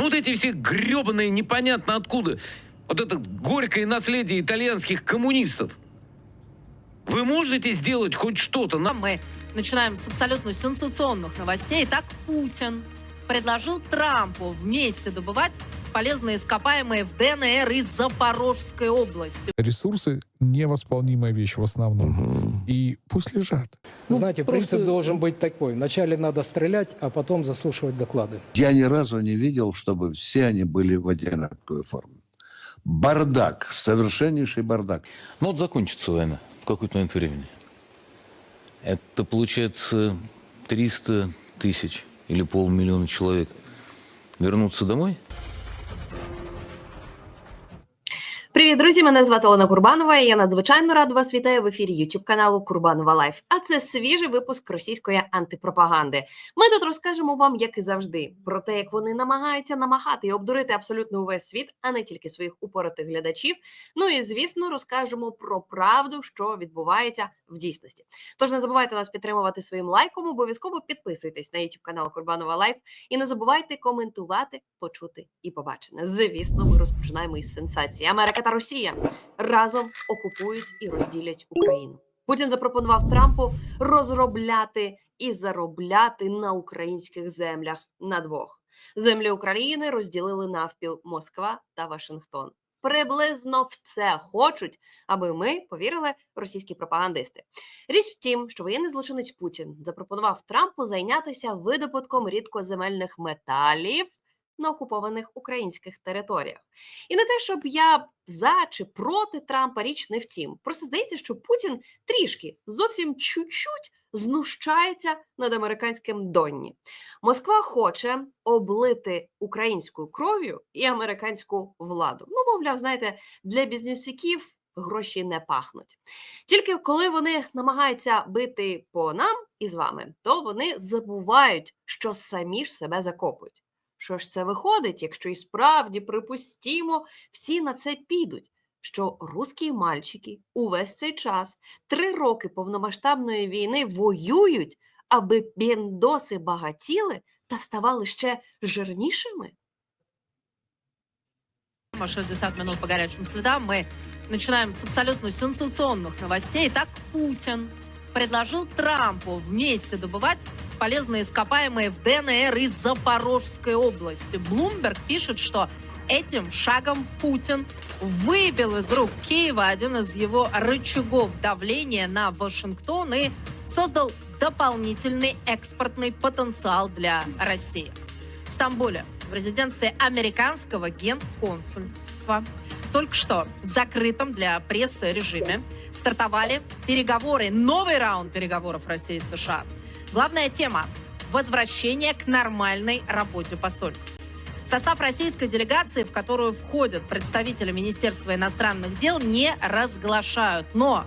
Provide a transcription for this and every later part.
Ну вот эти все гребаные непонятно откуда. Вот это горькое наследие итальянских коммунистов. Вы можете сделать хоть что-то? На... Мы начинаем с абсолютно сенсационных новостей. Итак, Путин предложил Трампу вместе добывать полезные ископаемые в ДНР и Запорожской области. Ресурсы — невосполнимая вещь в основном. И пусть лежат. Ну, Знаете, просто- принцип должен быть такой. Вначале надо стрелять, а потом заслушивать доклады. Я ни разу не видел, чтобы все они были в одинаковой форме. Бардак, совершеннейший бардак. Ну вот закончится война в какой-то момент времени. Это получается 300 тысяч или полмиллиона человек вернутся домой? Привіт, друзі! Мене звати Олена Курбанова. і Я надзвичайно рада вас вітаю в ефірі YouTube каналу Курбанова Лайф. А це свіжий випуск російської антипропаганди. Ми тут розкажемо вам, як і завжди, про те, як вони намагаються намагати і обдурити абсолютно увесь світ, а не тільки своїх упоротих глядачів. Ну і звісно, розкажемо про правду, що відбувається в дійсності. Тож не забувайте нас підтримувати своїм лайком. Обов'язково підписуйтесь на YouTube канал Курбанова Лайф і не забувайте коментувати, почути і побачене. Звісно, ми розпочинаємо із сенсації. Америка та Росія разом окупують і розділять Україну. Путін запропонував Трампу розробляти і заробляти на українських землях на двох. Землі України розділили навпіл Москва та Вашингтон. Приблизно в це хочуть, аби ми повірили російські пропагандисти. Річ в тім, що воєнний злочинець Путін запропонував Трампу зайнятися видобутком рідкоземельних металів на окупованих українських територіях. І не те, щоб я за чи проти Трампа річ не втім. Просто здається, що Путін трішки зовсім чуть-чуть знущається над американським Донні. Москва хоче облити українською кров'ю і американську владу. Ну, мовляв, знаєте, для бізнесиків гроші не пахнуть. Тільки коли вони намагаються бити по нам і з вами, то вони забувають, що самі ж себе закопують. Що ж це виходить, якщо і справді припустімо, всі на це підуть? Що русські мальчики увесь цей час три роки повномасштабної війни воюють, аби бєндоси багатіли та ставали ще жирнішими? 60 минут по горячим следам. Мы начинаем с абсолютно сенсационных новостей. Итак, Путин предложил Трампу вместе добывать Полезные ископаемые в ДНР и Запорожской области. Блумберг пишет, что этим шагом Путин выбил из рук Киева один из его рычагов давления на Вашингтон и создал дополнительный экспортный потенциал для России. В Стамбуле, в резиденции американского генконсульства, только что в закрытом для прессы режиме стартовали переговоры, новый раунд переговоров России и США. Главная тема – возвращение к нормальной работе посольств. Состав российской делегации, в которую входят представители Министерства иностранных дел, не разглашают. Но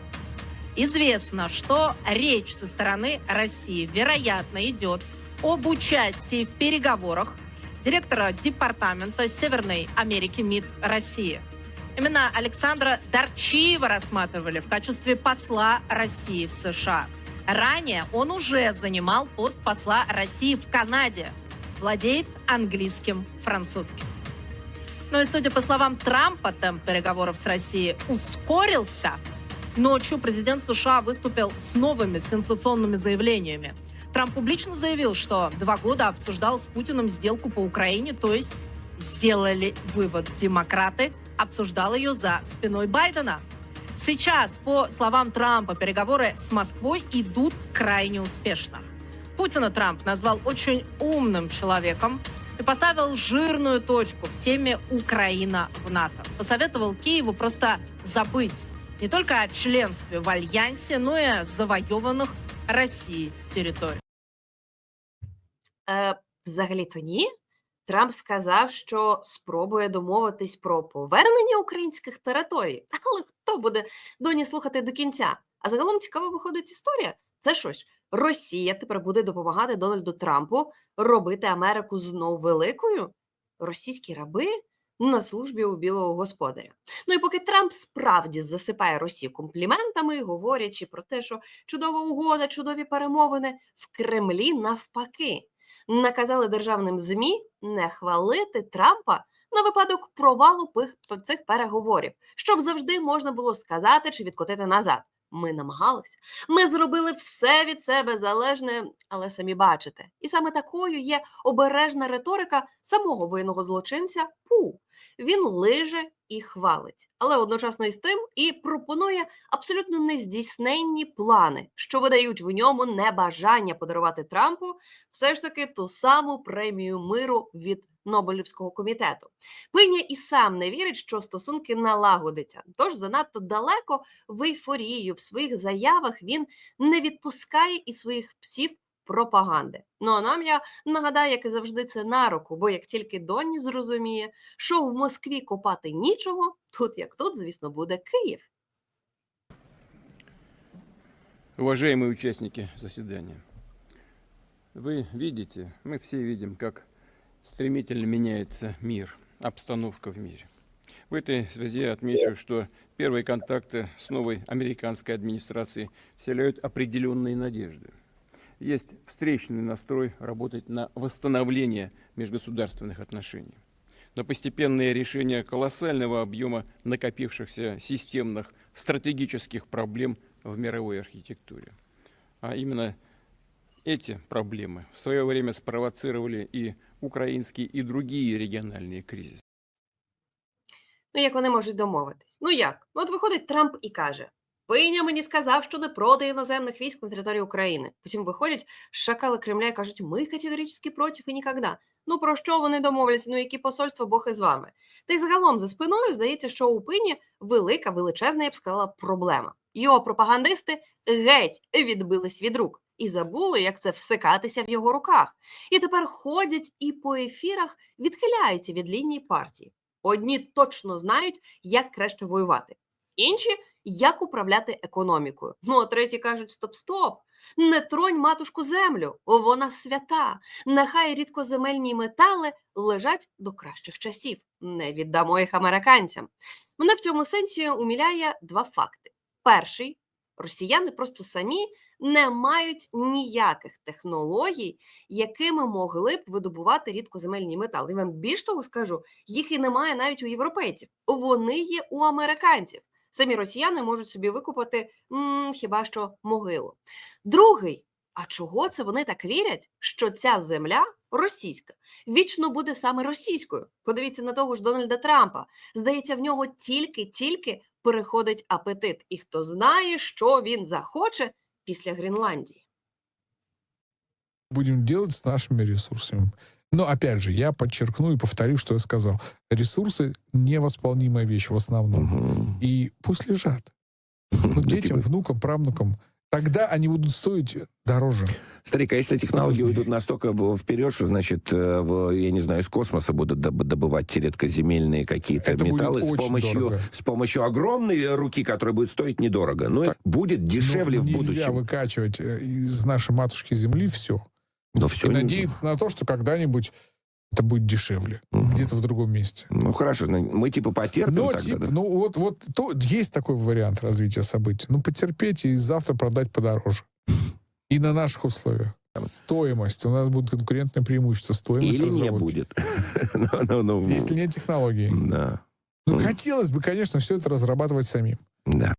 известно, что речь со стороны России, вероятно, идет об участии в переговорах директора Департамента Северной Америки МИД России. Именно Александра Дарчиева рассматривали в качестве посла России в США. Ранее он уже занимал пост посла России в Канаде. Владеет английским, французским. Ну и судя по словам Трампа, темп переговоров с Россией ускорился. Ночью президент США выступил с новыми сенсационными заявлениями. Трамп публично заявил, что два года обсуждал с Путиным сделку по Украине, то есть сделали вывод демократы, обсуждал ее за спиной Байдена. Сейчас, по словам Трампа, переговоры с Москвой идут крайне успешно. Путина Трамп назвал очень умным человеком и поставил жирную точку в теме Украина в НАТО. Посоветовал Киеву просто забыть не только о членстве в Альянсе, но и о завоеванных Россией территориях. Е, взагалі-то ні. Трамп сказав, що спробує домовитись про повернення українських територій. Але хто буде доні слухати до кінця? А загалом цікаво виходить історія. Це що ж, Росія тепер буде допомагати Дональду Трампу робити Америку знов великою? Російські раби на службі у білого господаря. Ну і поки Трамп справді засипає Росію компліментами, говорячи про те, що чудова угода, чудові перемовини в Кремлі навпаки наказали державним ЗМІ не хвалити Трампа на випадок провалу цих переговорів, щоб завжди можна було сказати чи відкотити назад. Ми намагалися. Ми зробили все від себе залежне, але самі бачите. І саме такою є обережна риторика самого винного злочинця Пу. Він лиже і хвалить, але одночасно із тим і пропонує абсолютно нездійсненні плани, що видають в ньому небажання подарувати Трампу все ж таки ту саму премію миру від Нобелівського комітету. Пиня і сам не вірить, що стосунки налагодяться. Тож занадто далеко в ейфорію в своїх заявах він не відпускає і своїх псів пропаганди. Ну а нам я нагадаю, як і завжди, це на руку, бо як тільки Донні зрозуміє, що в Москві копати нічого, тут як тут, звісно, буде Київ. Уважаемые участники заседания, вы видите, мы все видим, как стремительно меняется мир, обстановка в мире. В этой связи отмечу, что первые контакты с новой американской администрацией вселяют определенные надежды. Есть встречный настрой работать на восстановление межгосударственных отношений. Но постепенное решение колоссального объема накопившихся системных стратегических проблем в мировой архитектуре. А именно эти проблемы в свое время спровоцировали и украинские, и другие региональные кризисы. Ну, як вони можуть домовитись? Ну як? Ну, От виходить Трамп і каже: Пиня мені сказав, що не проти іноземних військ на території України. Потім виходять шакали Кремля і кажуть, ми категорично проти і ніколи. Ну про що вони домовляться? Ну які посольства Бог із вами? Та й загалом за спиною здається, що у пині велика, величезна, я б сказала, проблема. Його пропагандисти геть відбились від рук і забули, як це всикатися в його руках. І тепер ходять і по ефірах відхиляються від лінії партії. Одні точно знають, як краще воювати, інші як управляти економікою. Ну а треті кажуть: стоп-стоп, не тронь матушку землю, вона свята. Нехай рідкоземельні метали лежать до кращих часів. Не віддамо їх американцям. Мене в цьому сенсі уміляє два факти: перший росіяни просто самі не мають ніяких технологій, якими могли б видобувати рідкоземельні метали. І вам більш того скажу, їх і немає навіть у європейців. Вони є у американців. Самі росіяни можуть собі викупати м, хіба що могилу. Другий. А чого це вони так вірять, що ця земля російська вічно буде саме російською? Подивіться на того ж Дональда Трампа. Здається, в нього тільки-тільки переходить апетит, і хто знає, що він захоче після Гренландії. Будем делать с нашими ресурсами. Но опять же, я подчеркну и повторю, что я сказал. Ресурсы — невосполнимая вещь в основном. Мгм. И пусть лежат. Ну, детям, Такие- внукам, правнукам. Тогда они будут стоить дороже. Старик, а если технологии уйдут настолько вперед, что, значит, э, в, я не знаю, из космоса будут доб- добывать те редкоземельные какие-то металлы с помощью, дорого. с помощью огромной руки, которая будет стоить недорого. Но это будет дешевле Но в нельзя будущем. выкачивать э, из нашей матушки земли все. Но все. И надеяться на то, что когда-нибудь это будет дешевле. Мгм. Где-то в другом месте. Ну, хорошо, зна- мы типа потерпим Но, тогда, типа, да? ну вот, вот то, есть такой вариант развития событий. Ну, потерпеть и завтра продать подороже. И на наших условиях. Стоимость. У нас будет конкурентное преимущество. Стоимость Или не разработки. будет. Ну, ну, ну, Если нет технологий. Да, Ну, хотелось бы, конечно, все это разрабатывать самим. да.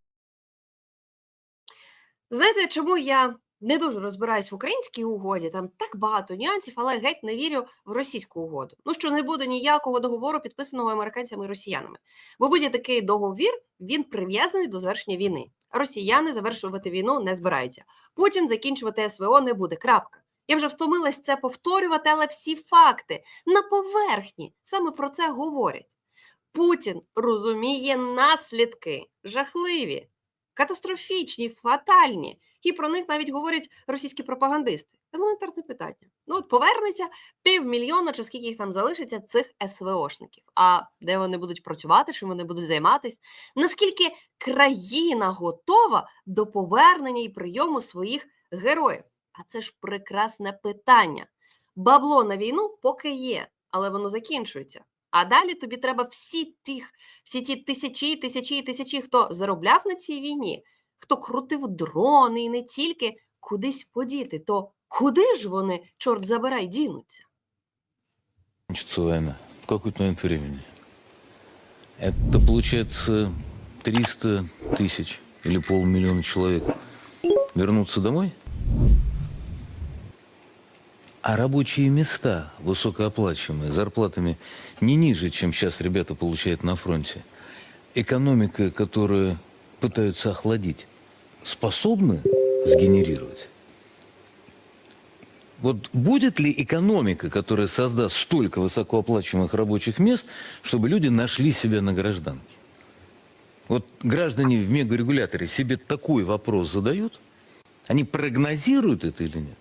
Знаєте, чому я не дуже розбираюсь в українській угоді? Там так багато нюансів, але геть не вірю в російську угоду. Ну що не буде ніякого договору, підписаного американцями і росіянами. Бо будь-який договір він прив'язаний до завершення війни. Росіяни завершувати війну не збираються. Путін закінчувати СВО не буде. Крапка. Я вже втомилась це повторювати, але всі факти на поверхні саме про це говорять. Путін розуміє наслідки жахливі, катастрофічні, фатальні, і про них навіть говорять російські пропагандисти. Елементарне питання. Ну от повернеться півмільйона, чи скільки їх там залишиться, цих СВОшників. А де вони будуть працювати, чим вони будуть займатися? Наскільки країна готова до повернення і прийому своїх героїв? А це ж прекрасне питання. Бабло на війну поки є, але воно закінчується. А далі тобі треба всі тих, всі ті тисячі, тисячі і тисячі, хто заробляв на цій війні, хто крутив дрони і не тільки кудись подіти, то Куди ж вони, чорт забирай, дінуться? Кончится война в какой-то момент времени. Это получается 300 тысяч или полмиллиона человек вернутся домой? А рабочие места, высокооплачиваемые, зарплатами не ниже, чем сейчас ребята получают на фронте, экономика, которую пытаются охладить, Способны сгенерировать? Вот будет ли экономика, которая создаст столько высокооплачиваемых рабочих мест, чтобы люди нашли себя на гражданке? Вот граждане в мегарегуляторе себе такой вопрос задают? Они прогнозируют это или нет?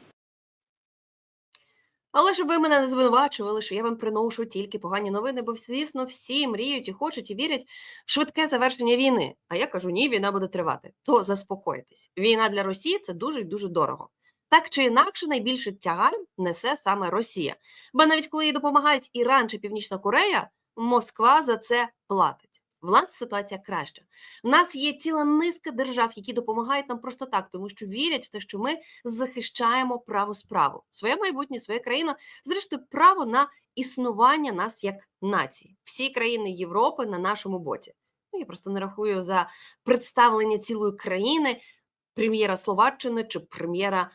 Але щоб ви мене не звинувачували, що я вам приношу тільки погані новини, бо, звісно, всі мріють і хочуть і вірять в швидке завершення війни. А я кажу, ні, війна буде тривати. То заспокойтесь. Війна для Росії це дуже і дуже дорого. Так чи інакше, найбільше тягар несе саме Росія. Бо навіть коли їй допомагають Іран чи Північна Корея, Москва за це платить. В ситуація краща. В нас є ціла низка держав, які допомагають нам просто так, тому що вірять в те, що ми захищаємо право справу, своє майбутнє, своя країна, зрештою, право на існування нас як нації. Всі країни Європи на нашому боці. Ну я просто не рахую за представлення цілої країни прем'єра Словаччини чи прем'єра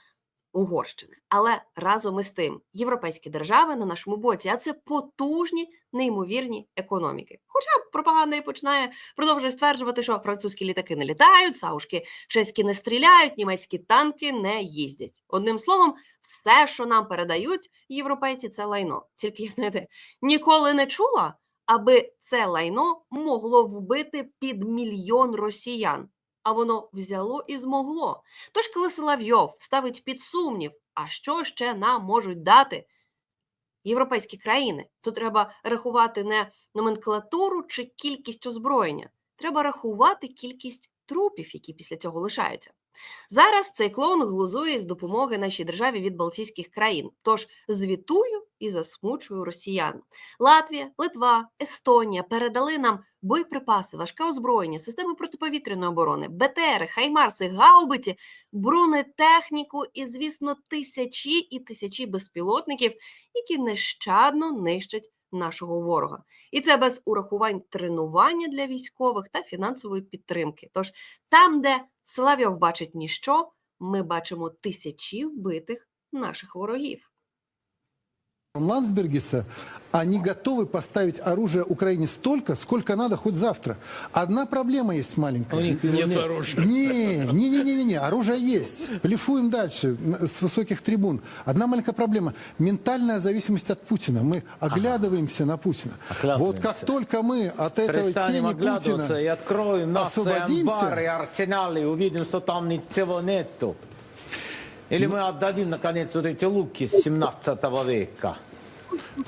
Угорщини. Але разом із тим, європейські держави на нашому боці, а це потужні, неймовірні економіки. Хоча пропаганда і починає продовжує стверджувати, що французькі літаки не літають, саушки чеські не стріляють, німецькі танки не їздять. Одним словом, все, що нам передають європейці, це лайно. Тільки знаєте, ніколи не чула, аби це лайно могло вбити під мільйон росіян. А воно взяло і змогло. Тож, коли Соловйов ставить під сумнів, а що ще нам можуть дати європейські країни, то треба рахувати не номенклатуру чи кількість озброєння, треба рахувати кількість трупів, які після цього лишаються. Зараз цей клоун глузує з допомоги нашій державі від Балтійських країн. Тож звітую і засмучую росіян. Латвія, Литва, Естонія передали нам боєприпаси, важке озброєння, системи протиповітряної оборони, БТРи, Хаймарси, гаубиці, бронетехніку і, звісно, тисячі і тисячі безпілотників, які нещадно нищать нашого ворога. І це без урахувань тренування для військових та фінансової підтримки. Тож там, де Соловйов бачить ніщо, ми бачимо тисячі вбитих наших ворогів. Ландсбергиса, они готовы поставить оружие Украине столько, сколько надо хоть завтра. Одна проблема есть маленькая. У них нет оружия. Не, не, не, не, не, не, оружие есть. Блефуем дальше с высоких трибун. Одна маленькая проблема: ментальная зависимость от Путина. Мы оглядываемся на Путина. Вот как только мы от этого тени Путина и откроем наши освободимся- амбары и арсеналы и увидим, что там ничего нету. Или мы отдадим, наконец, вот эти луки с 17 века.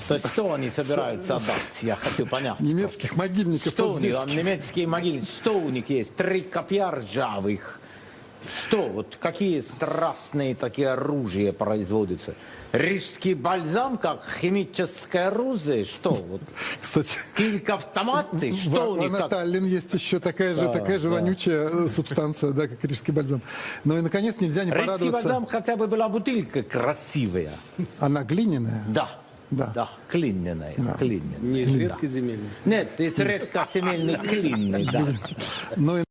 То есть что они собираются отдать, я хочу понять. немецких могильников Что у них, там немецкие могилы, что у них есть? Три копья ржавых. Что, вот какие страстные такие оружия производятся? Рижский бальзам, как химическое оружие? Что, вот Кстати, килька автоматы? в, Что у в них? как- Анаталлин есть еще такая же, Да, такая же да. вонючая э, субстанция, да, как рижский бальзам. Ну и, наконец, нельзя не Рижский порадоваться. бальзам хотя бы была бутылка красивая. Она глиняная. Да. Да. Да, клиненная, клиненная. Не из Да. редкоземельных. Нет, из редкоземельный клинный, да. Ну и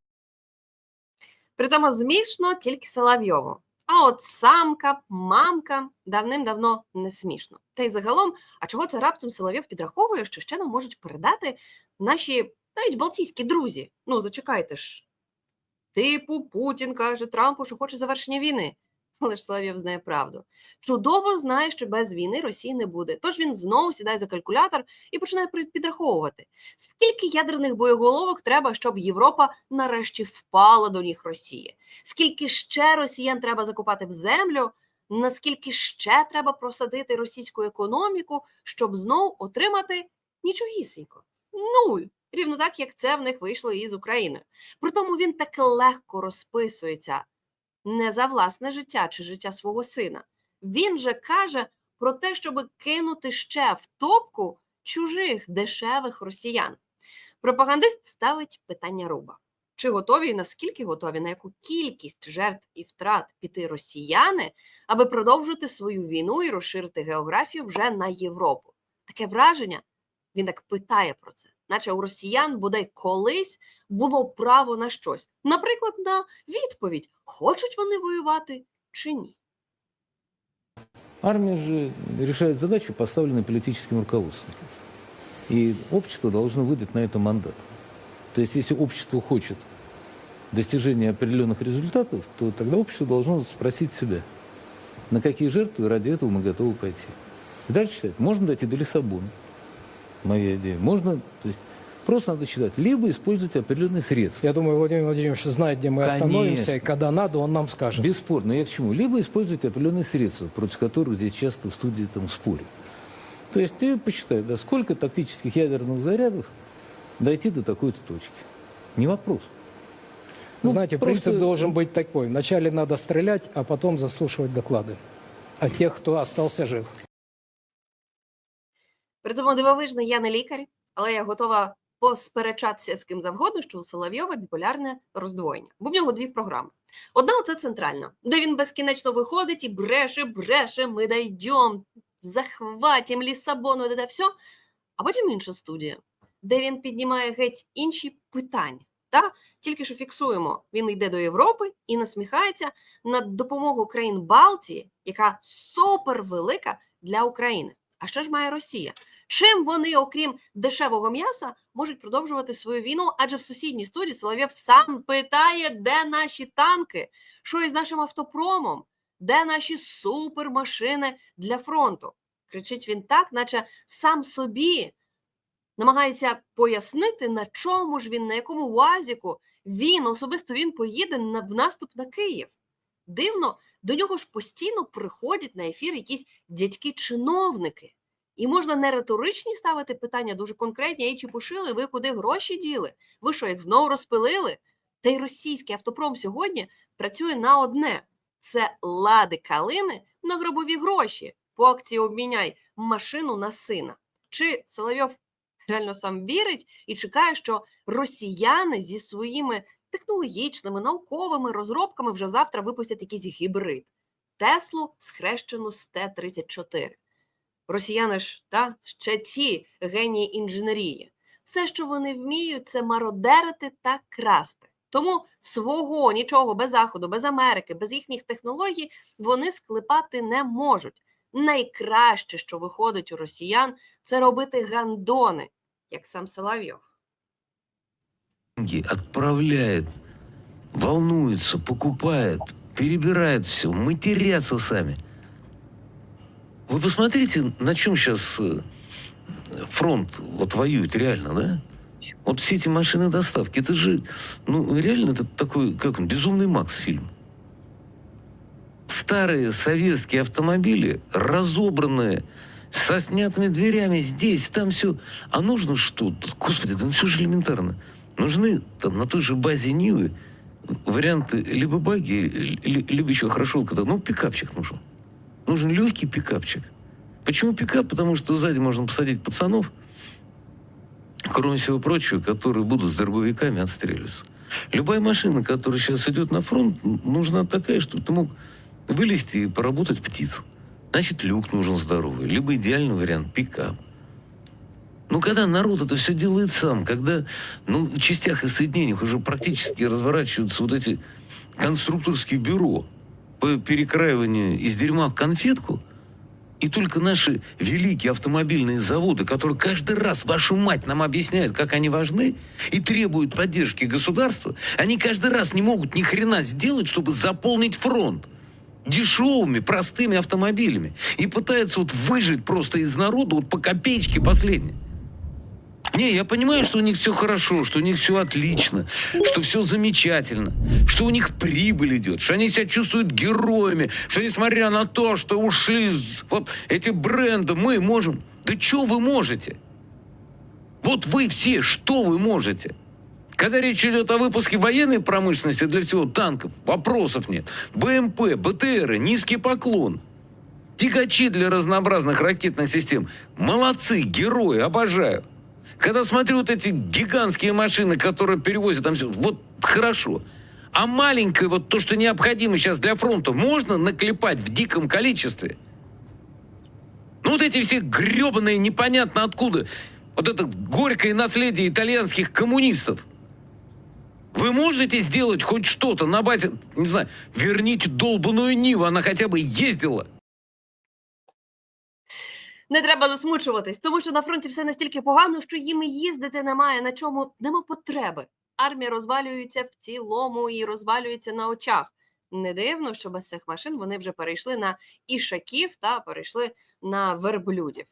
Притому змішно тільки Соловйову. А от самка, мамка давним-давно не смішно. Та й загалом, а чого це раптом Соловйов підраховує, що ще нам можуть передати наші навіть балтійські друзі? Ну, зачекайте ж. Типу, Путін каже Трампу, що хоче завершення війни. Але ж Соловйов знає правду. Чудово знає, що без війни Росії не буде. Тож він знову сідає за калькулятор і починає підраховувати, скільки ядерних боєголовок треба, щоб Європа нарешті впала до ніг Росії. Скільки ще росіян треба закопати в землю? Наскільки ще треба просадити російську економіку, щоб знов отримати нічогісінько? Нуль. Рівно так, як це в них вийшло і з Україною. Притому він так легко розписується не за власне життя чи життя свого сина. Він же каже про те, щоб кинути ще в топку чужих дешевих росіян. Пропагандист ставить питання руба. чи готові і наскільки готові, на яку кількість жертв і втрат піти росіяни, аби продовжити свою війну і розширити географію вже на Європу. Таке враження, він так питає про це, наче у росіян бодай колись було право на щось, наприклад, на відповідь, хочуть вони воювати чи ні. Армия же решает задачу, поставленную политическим руководством. И общество должно выдать на это мандат. То есть, если общество хочет достижения определенных результатов, то тогда общество должно спросить себя, на какие жертвы ради этого мы готовы пойти. И дальше считать, можно дойти до Лиссабона, моя идея. Можно, то есть, просто надо считать, либо использовать определенные средства. Я думаю, Владимир Владимирович знает, где мы остановимся, Конечно. и когда надо, он нам скажет. Бесспорно. Я к чему? Либо использовать определенные средства, против которых здесь часто в студии там спорят. То есть ты посчитай, да, сколько тактических ядерных зарядов дойти до такой-то точки. Не вопрос. Ну, Знаете, просто- принцип должен быть такой. Вначале надо стрелять, а потом заслушивать доклады о тех, кто остался жив. Притому дивовижно, я не лікар, але я готова посперечатися з ким завгодно, що у Соловйова біполярне роздвоєння. Бо в нього дві програми. Одна оце центральна, де він безкінечно виходить і бреше, бреше, ми дойдем, захватим Лісабону, де все. А потім інша студія, де він піднімає геть інші питання. Та? Тільки що фіксуємо, він йде до Європи і насміхається на допомогу країн Балтії, яка супервелика для України. А що ж має Росія? Чим вони, окрім дешевого м'яса, можуть продовжувати свою війну? Адже в сусідній студії Соловйов сам питає, де наші танки, що із нашим автопромом, де наші супермашини для фронту. Кричить він так, наче сам собі намагається пояснити, на чому ж він, на якому УАЗіку він, особисто він поїде на, в наступ на Київ. Дивно, до нього ж постійно приходять на ефір якісь дядьки-чиновники. І можна не риторичні ставити питання, дуже конкретні, ей, чи пошили, ви куди гроші діли? Ви що, їх знову розпилили? Та й російський автопром сьогодні працює на одне: це лади калини на гробові гроші. По акції обміняй машину на сина. Чи Соловйов реально сам вірить і чекає, що росіяни зі своїми технологічними, науковими розробками вже завтра випустять якийсь гібрид Теслу, схрещену з Т-34. Росіяни ж та ще ті генії інженерії. Все, що вони вміють, це мародерити та красти. Тому свого нічого без заходу, без Америки, без їхніх технологій вони склепати не можуть. Найкраще, що виходить у росіян, це робити гандони, як сам Соловйов. деньги отправляет, волнуется, покупает, перебирает все, матерятся сами. Вы посмотрите, на чем сейчас фронт вот воюет реально, да? Вот все эти машины доставки, это же, ну, реально, это такой, как он, безумный Макс фильм. Старые советские автомобили, разобранные, со снятыми дверями, здесь, там все. А нужно что? Господи, да все же элементарно. Нужны там на той же базе Нивы варианты либо баги, ли- либо еще хорошо, когда, ну, пикапчик нужен. Нужен легкий пикапчик. Почему пикап? Потому что сзади можно посадить пацанов, кроме всего прочего, которые будут с дробовиками отстреливаться. Любая машина, которая сейчас идет на фронт, нужна такая, чтобы ты мог вылезти и поработать птицу. Значит, люк нужен здоровый, либо идеальный вариант пикап. Ну, когда народ это все делает сам, когда ну, в частях и соединениях уже практически разворачиваются вот эти конструкторские бюро по перекраиванию из дерьма в конфетку, и только наши великие автомобильные заводы, которые каждый раз, вашу мать, нам объясняют, как они важны и требуют поддержки государства, они каждый раз не могут ни хрена сделать, чтобы заполнить фронт дешевыми, простыми автомобилями. И пытаются вот выжить просто из народа вот по копеечке последней. Не, я понимаю, что у них все хорошо, что у них все отлично, что все замечательно, что у них прибыль идет, что они себя чувствуют героями, что несмотря на то, что ушли вот эти бренды, мы можем. Да что вы можете? Вот вы все, что вы можете? Когда речь идет о выпуске военной промышленности для всего танков, вопросов нет. БМП, БТРы, низкий поклон. Тягачи для разнообразных ракетных систем. Молодцы, герои, обожаю. Когда смотрю вот эти гигантские машины, которые перевозят там все, вот хорошо. А маленькое, вот то, что необходимо сейчас для фронта, можно наклепать в диком количестве? Ну вот эти все гребаные, непонятно откуда, вот это горькое наследие итальянских коммунистов. Вы можете сделать хоть что-то на базе, не знаю, верните долбаную Ниву, она хотя бы ездила. Не треба засмучуватись, тому що на фронті все настільки погано, що їм їздити немає, на чому нема потреби. Армія розвалюється в цілому і розвалюється на очах. Не дивно, що без цих машин вони вже перейшли на ішаків та перейшли на верблюдів.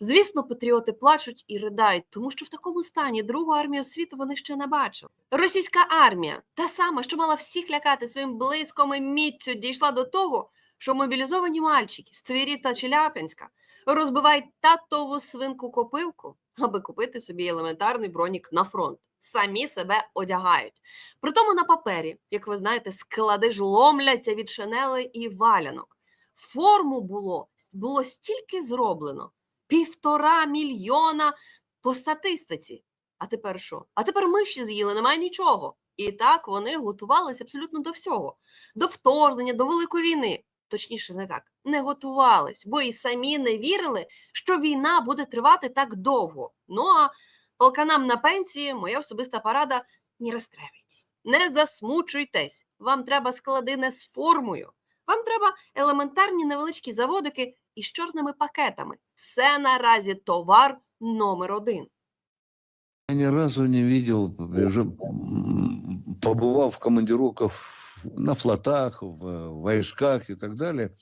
Звісно, патріоти плачуть і ридають, тому що в такому стані другу армію світу вони ще не бачили. Російська армія, та сама, що мала всіх лякати своїм блиском і міцю, дійшла до того, що мобілізовані мальчики з Твірі та Челябинська розбивають татову свинку копилку, аби купити собі елементарний бронік на фронт. Самі себе одягають. Притому на папері, як ви знаєте, склади ж ломляться від шинели і валянок. Форму було, було стільки зроблено: півтора мільйона по статистиці. А тепер що? А тепер миші з'їли, немає нічого. І так вони готувалися абсолютно до всього: до вторгнення, до великої війни. Точніше, не так, не готувались, бо і самі не вірили, що війна буде тривати так довго. Ну а полканам на пенсії моя особиста порада не розстраюйтесь, не засмучуйтесь. Вам треба склади не з формою. Вам треба елементарні невеличкі заводики із чорними пакетами. Це наразі товар номер один. Я ни разу не видел, уже м, побывав в командировках на флотах, в войсках и так далее,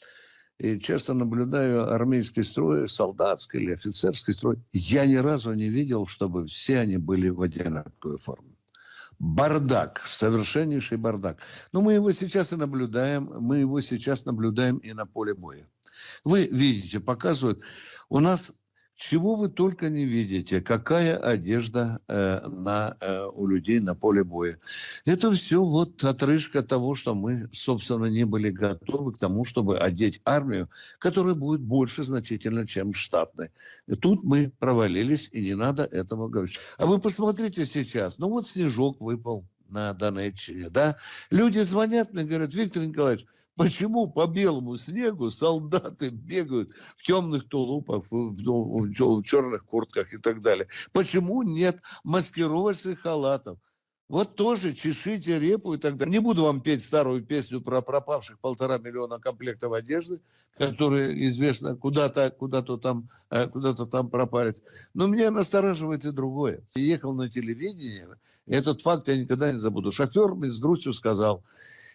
и часто наблюдаю армейский строй, солдатский или офицерский строй. Я ни разу не видел, чтобы все они были в одинаковой форме. Бардак, совершеннейший бардак. Но мы его сейчас и наблюдаем, мы его сейчас наблюдаем и на поле боя. Вы видите, показывают, у нас чего вы только не видите, какая одежда э, на, э, у людей на поле боя. Это все вот отрыжка того, что мы, собственно, не были готовы к тому, чтобы одеть армию, которая будет больше значительно, чем штатной. И тут мы провалились, и не надо этого говорить. А вы посмотрите сейчас, ну вот снежок выпал на Донеччине, да? Люди звонят мне, говорят, Виктор Николаевич, Почему по белому снегу солдаты бегают в темных тулупах, в, в- в черных куртках и так далее? Почему нет маскировочных халатов? Вот тоже чешите репу и так далее. Не буду вам петь старую песню про пропавших полтора миллиона комплектов одежды, которые, известно, куда-то куда там, э, куда-то там пропали. Но меня настораживает и другое. Я ехал на телевидение, этот факт я никогда не забуду. Шофер мне с грустью сказал,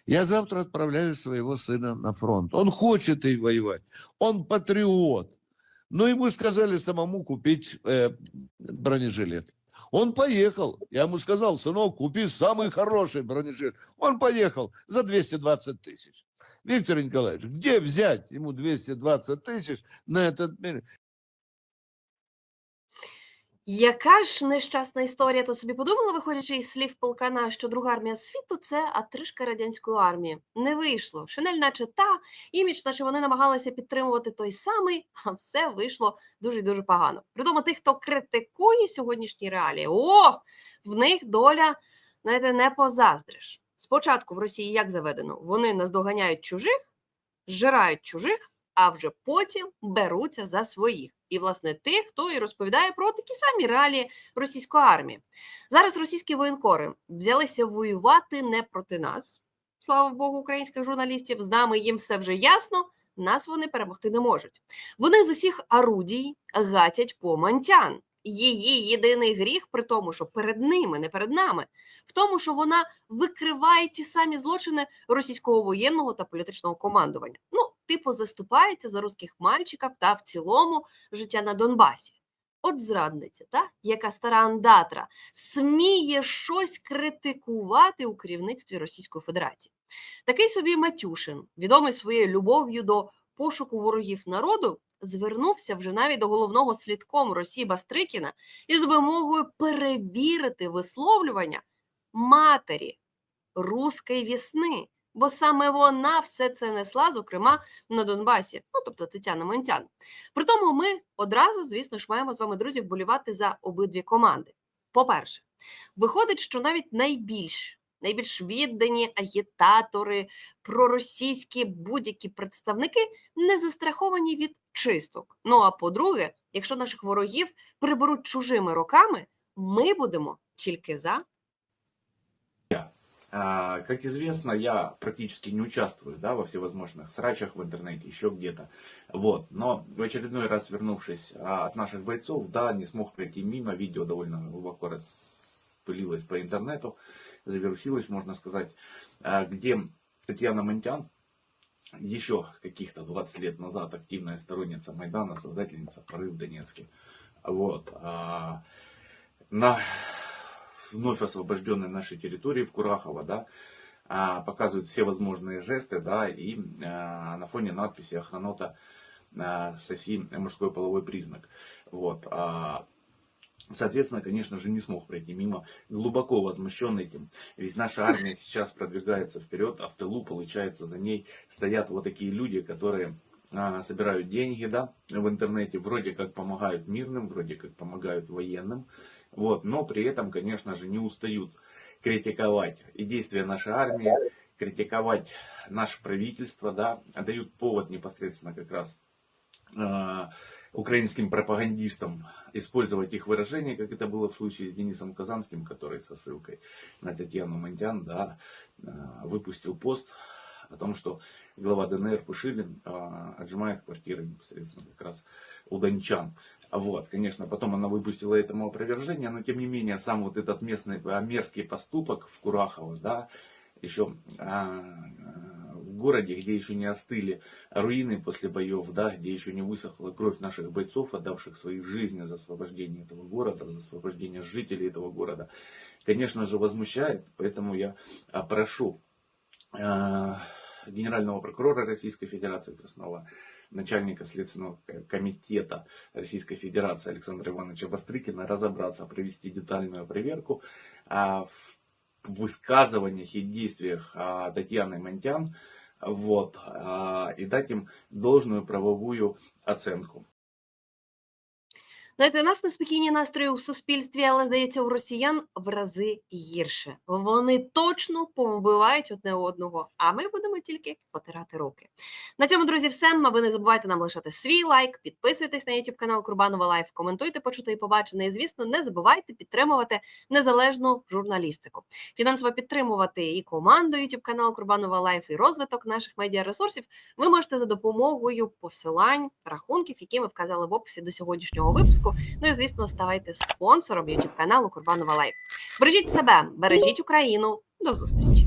я завтра отправляю своего сына на фронт. Он хочет и воевать. Он патриот. Но ему сказали самому купить э, бронежилет. Он поехал. Я ему сказал, сынок, купи самый хороший бронежилет. Он поехал за 220 тысяч. Виктор Николаевич, где взять ему 220 тысяч на этот мир? Яка ж нещасна історія, то собі подумала, виходячи із слів полкана, що друга армія світу це атришка радянської армії. Не вийшло. Шинель, наче та, імідж, наче вони намагалися підтримувати той самий, а все вийшло дуже дуже погано. Притому тих, хто критикує сьогоднішні реалії, о, в них доля, знаєте, не позаздриш. Спочатку в Росії як заведено, вони наздоганяють чужих, зжирають чужих, а вже потім беруться за своїх. І, власне, тих, хто і розповідає про такі самі реалії російської армії. Зараз російські воєнкори взялися воювати не проти нас. Слава Богу, українських журналістів. З нами їм все вже ясно. Нас вони перемогти не можуть. Вони з усіх орудій гатять по мантян. Її єдиний гріх, при тому, що перед ними, не перед нами, в тому, що вона викриває ті самі злочини російського воєнного та політичного командування. Ну, типу, заступається за русських мальчиків та в цілому життя на Донбасі. От зрадниця, та яка стара андатра сміє щось критикувати у керівництві Російської Федерації. Такий собі Матюшин, відомий своєю любов'ю до пошуку ворогів народу, звернувся вже навіть до головного слідкому Росії Бастрикіна із вимогою перевірити висловлювання матері руської вісни, бо саме вона все це несла, зокрема на Донбасі, ну тобто Тетяна Монтян. При тому ми одразу, звісно ж, маємо з вами друзі вболівати за обидві команди. По-перше, виходить, що навіть найбільш найбільш віддані агітатори, проросійські будь-які представники не застраховані від чисток. Ну а по-друге, якщо наших ворогів приберуть чужими руками, ми будемо тільки за. А, Как известно, я практически не участвую да, во всевозможных срачах в интернете, еще где-то. Вот. Но в очередной раз вернувшись а, от наших бойцов, да, не смог пройти мимо. Видео довольно глубоко распылилось по интернету, завирусилось, можно сказать, а, где Татьяна Монтян, еще каких-то 20 лет назад активная сторонница Майдана, создательница «Порыв» в Донецке. Вот. На вновь освобожденной нашей территории в Курахово, да, а, показывают все возможные жесты, да, и а, на фоне надписи охранота а, соси мужской половой признак. Вот. Соответственно, конечно же, не смог пройти мимо, глубоко возмущен этим. Ведь наша армия сейчас продвигается вперед, а в тылу, получается, за ней стоят вот такие люди, которые собирают деньги, да, в интернете, вроде как помогают мирным, вроде как помогают военным, вот, но при этом, конечно же, не устают критиковать и действия нашей армии, критиковать наше правительство, да, дают повод непосредственно как раз э, украинским пропагандистам использовать их выражения, как это было в случае с Денисом Казанским, который со ссылкой на Татьяну Монтян, да, э, выпустил пост о том, что глава ДНР Пушилин э, отжимает квартиры непосредственно как раз у дончан. Вот, конечно, потом она выпустила этому опровержение, но тем не менее сам вот этот местный а, мерзкий поступок в Курахово, да, еще а, в городе, где еще не остыли руины после боев, да, где еще не высохла кровь наших бойцов, отдавших свои жизни за освобождение этого города, за освобождение жителей этого города, конечно же, возмущает. Поэтому я а, прошу а, генерального прокурора Российской Федерации Краснова, начальника Следственного комитета Российской Федерации Александра Ивановича Вострыкина разобраться, провести детальную проверку а, в высказываниях и действиях а, Татьяны Монтян вот, а, и дать им должную правовую оценку. Знаєте, нас неспокійні настрої у суспільстві, але здається, у росіян в рази гірше. Вони точно повбивають одне одного, а ми будемо тільки потирати руки. На цьому, друзі, все. Ви не забувайте нам лишати свій лайк, підписуйтесь на YouTube канал Курбанова Лайф, коментуйте, почути і побачене. І звісно, не забувайте підтримувати незалежну журналістику. Фінансово підтримувати і команду YouTube канал Курбанова Лайф, і розвиток наших медіаресурсів ви можете за допомогою посилань, рахунків, які ми вказали в описі до сьогоднішнього випуску. Ну і звісно, ставайте спонсором YouTube каналу Курбанова Лайф. Бережіть себе, бережіть Україну. До зустрічі.